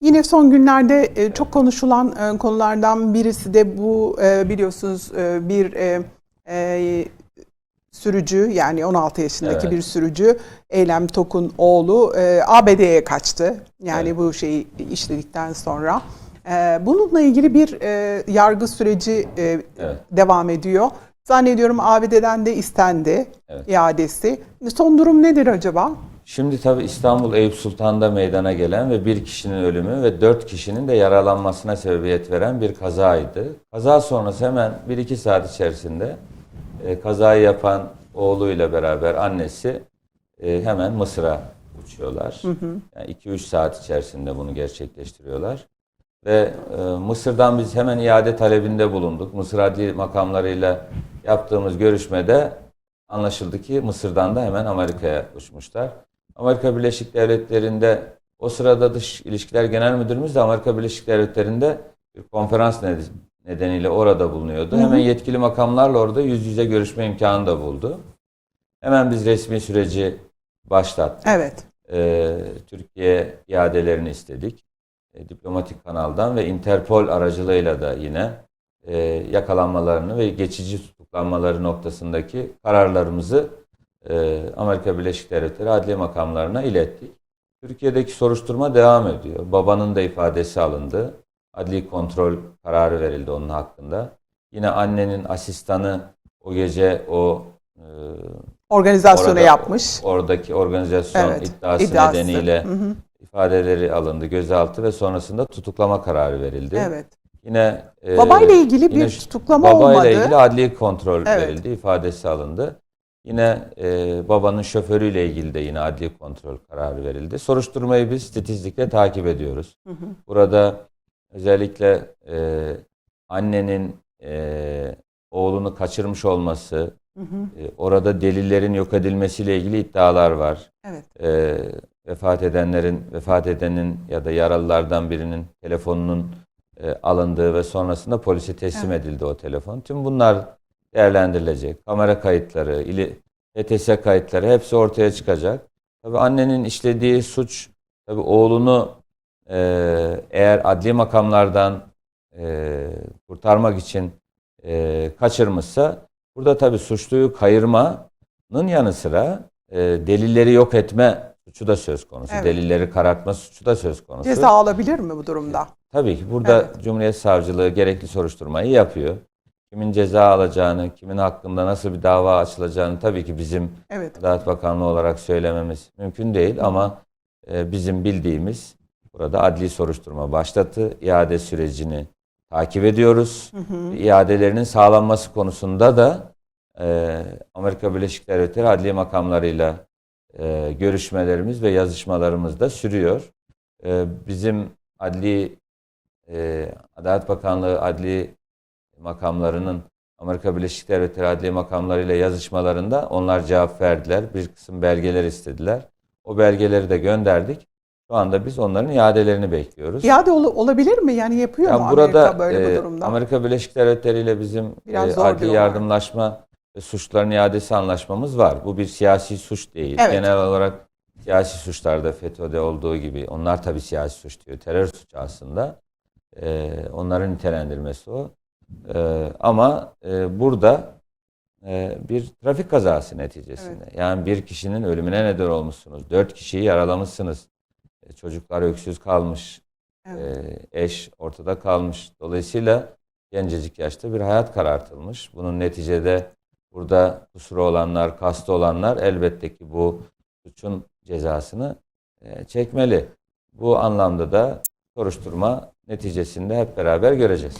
Yine son günlerde e, çok konuşulan e, konulardan birisi de bu e, biliyorsunuz bir sürücü yani 16 yaşındaki Evet. bir sürücü Eylem Tok'un oğlu ABD'ye kaçtı. Yani Evet. bu şeyi işledikten sonra. Bununla ilgili bir yargı süreci Evet. devam ediyor. Zannediyorum ABD'den de istendi Evet. iadesi. Son durum nedir acaba? Şimdi tabii İstanbul Eyüp Sultan'da meydana gelen ve bir kişinin ölümü ve dört kişinin de yaralanmasına sebebiyet veren bir kazaydı. Kaza sonrası hemen 1-2 saat içerisinde e, kazayı yapan oğluyla beraber annesi e, hemen Mısır'a uçuyorlar. Yani 2-3 saat içerisinde bunu gerçekleştiriyorlar. Ve e, Mısır'dan biz hemen iade talebinde bulunduk. Mısır adli makamlarıyla yaptığımız görüşmede anlaşıldı ki Mısır'dan da hemen Amerika'ya uçmuşlar. Amerika Birleşik Devletleri'nde o sırada Dış İlişkiler Genel Müdürümüz de Amerika Birleşik Devletleri'nde bir konferans ned- nedeniyle orada bulunuyordu. Hemen yetkili makamlarla orada yüz yüze görüşme imkanı da buldu. Hemen biz resmi süreci başlattık. Evet. Ee, Türkiye iadelerini istedik. E, diplomatik kanaldan ve Interpol aracılığıyla da yine e, yakalanmalarını ve geçici tutuklanmaları noktasındaki kararlarımızı e, Amerika Birleşik Devletleri adliye makamlarına ilettik. Türkiye'deki soruşturma devam ediyor. Babanın da ifadesi alındı. Adli kontrol kararı verildi onun hakkında. Yine annenin asistanı o gece o e, Organizasyonu Orada- yapmış. Oradaki organizasyon Evet, iddiası, iddiası. nedeniyle Hı hı. ifadeleri alındı, gözaltı ve sonrasında tutuklama kararı verildi. Evet. Yine e, Babayla ilgili bir tutuklama babayla olmadı. ilgili adli kontrol Evet. verildi, ifadesi alındı. Yine e, babanın şoförüyle ilgili de yine adli kontrol kararı verildi. Soruşturmayı biz titizlikle takip ediyoruz. Hı hı. Burada özellikle e, annenin e, oğlunu kaçırmış olması, Hı hı. e, orada delillerin yok edilmesiyle ilgili iddialar var. Evet. E, vefat edenlerin, vefat edenin ya da yaralılardan birinin telefonunun e, alındığı ve sonrasında polise teslim edildi o telefon. Tüm bunlar değerlendirilecek. Kamera kayıtları, ili, ETS kayıtları hepsi ortaya çıkacak. Tabii annenin işlediği suç, tabii oğlunu e, eğer adli makamlardan e, kurtarmak için e, kaçırmışsa burada tabii suçluyu kayırmanın yanı sıra e, delilleri yok etme suçu da söz konusu. Evet. Delilleri karartma suçu da söz konusu. Ceza alabilir mi bu durumda? Tabii ki burada Evet. Cumhuriyet Savcılığı gerekli soruşturmayı yapıyor. Kimin ceza alacağını, kimin hakkında nasıl bir dava açılacağını tabii ki bizim Evet. Adalet Bakanlığı olarak söylememiz mümkün değil ama e, bizim bildiğimiz burada adli soruşturma başlattı. İade sürecini takip ediyoruz. Hı hı. İadelerinin sağlanması konusunda da e, Amerika Birleşik Devletleri adliye makamlarıyla e, görüşmelerimiz ve yazışmalarımız da sürüyor. E, bizim adli e, Adalet Bakanlığı adli makamlarının Amerika Birleşik Devletleri adliye makamlarıyla yazışmalarında onlar cevap verdiler. Bir kısım belgeler istediler. O belgeleri de gönderdik. Şu anda biz onların iadelerini bekliyoruz. İade ol- olabilir mi? Yani yapıyor Ya mu burada Amerika böyle e, bir durumda? Amerika Birleşik Devletleri ile bizim Biraz e, adli yardımlaşma ve suçların iadesi anlaşmamız var. Bu bir siyasi suç değil. Evet. Genel olarak siyasi suçlarda FETÖ'de olduğu gibi onlar tabii siyasi suç diyor. Terör suçu aslında. E, onların nitelendirmesi o. E, ama e, burada e, bir trafik kazası neticesinde. Yani bir kişinin ölümüne neden olmuşsunuz. Dört kişiyi yaralamışsınız. E, çocuklar öksüz kalmış. Evet. Ee, eş ortada kalmış. Dolayısıyla gencecik yaşta bir hayat karartılmış. Bunun neticede burada kusuru olanlar, kastı olanlar elbette ki bu suçun cezasını e, çekmeli. Bu anlamda da soruşturma neticesinde hep beraber göreceğiz.